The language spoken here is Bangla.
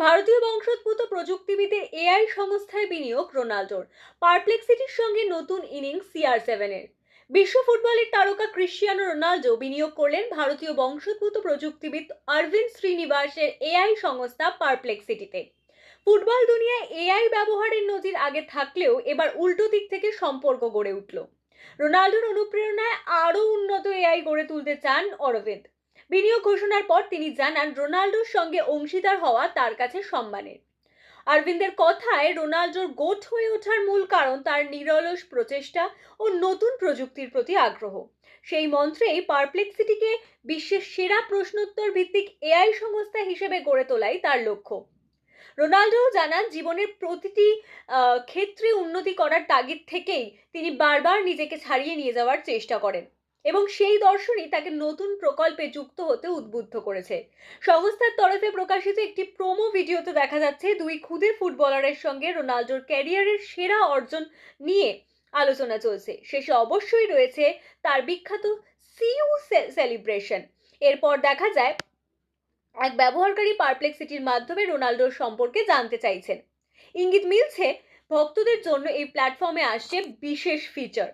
ভারতীয় বংশোদ্ভূত প্রযুক্তিবিদের এআই সংস্থায় বিনিয়োগ রোনাল্ডোর পারপ্লেক্সিটির সঙ্গে নতুন ইনিংস সিআর সেভেনের বিশ্ব ফুটবলের তারকা ক্রিশ্চিয়ানো রোনাল্ডো বিনিয়োগ করলেন ভারতীয় বংশোদ্ভূত প্রযুক্তিবিদ অরবিন্দ শ্রীনিবাসের এআই সংস্থা পারপ্লেক্সিটিতে ফুটবল দুনিয়ায় এআই ব্যবহারের নজির আগে থাকলেও এবার উল্টো দিক থেকে সম্পর্ক গড়ে উঠল। রোনাল্ডোর অনুপ্রেরণায় আরও উন্নত এআই গড়ে তুলতে চান অরবিন্দ বিনিয়োগ ঘোষণার পর তিনি জানান, রোনাল্ডোর সঙ্গে অংশীদার হওয়া তার কাছে সম্মানের। অরবিন্দের কথায়, রোনাল্ডোর গোট হয়ে ওঠার মূল কারণ তার নিরলস প্রচেষ্টা ও নতুন প্রযুক্তির প্রতি আগ্রহ। সেই মন্ত্রেই পারপ্লেক্সিটিকে বিশ্বের সেরা প্রশ্নোত্তর ভিত্তিক এআই সংস্থা হিসেবে গড়ে তোলাই তার লক্ষ্য। রোনাল্ডো জানান, জীবনের প্রতিটি ক্ষেত্রে উন্নতি করার তাগিদ থেকেই তিনি বারবার নিজেকে ছাড়িয়ে নিয়ে যাওয়ার চেষ্টা করেন। এবং সেই দর্শনই তাকে নতুন প্রকল্পে যুক্ত হতে উদ্বুদ্ধ করেছে। সংস্থার তরফে প্রকাশিত একটি প্রোমো ভিডিওতে দেখা যাচ্ছে দুই খুদে ফুটবলারের সঙ্গে রোনাল্ডোর ক্যারিয়ারের সেরা অর্জন নিয়ে আলোচনা চলছে। শেষে অবশ্যই রয়েছে তার বিখ্যাত সিইউ সেলিব্রেশন এরপর দেখা যায়, এক ব্যবহারকারী পারপ্লেক্সিটির মাধ্যমে রোনাল্ডোর সম্পর্কে জানতে চাইছেন। ইঙ্গিত মিলছে, ভক্তদের জন্য এই প্ল্যাটফর্মে আসছে বিশেষ ফিচার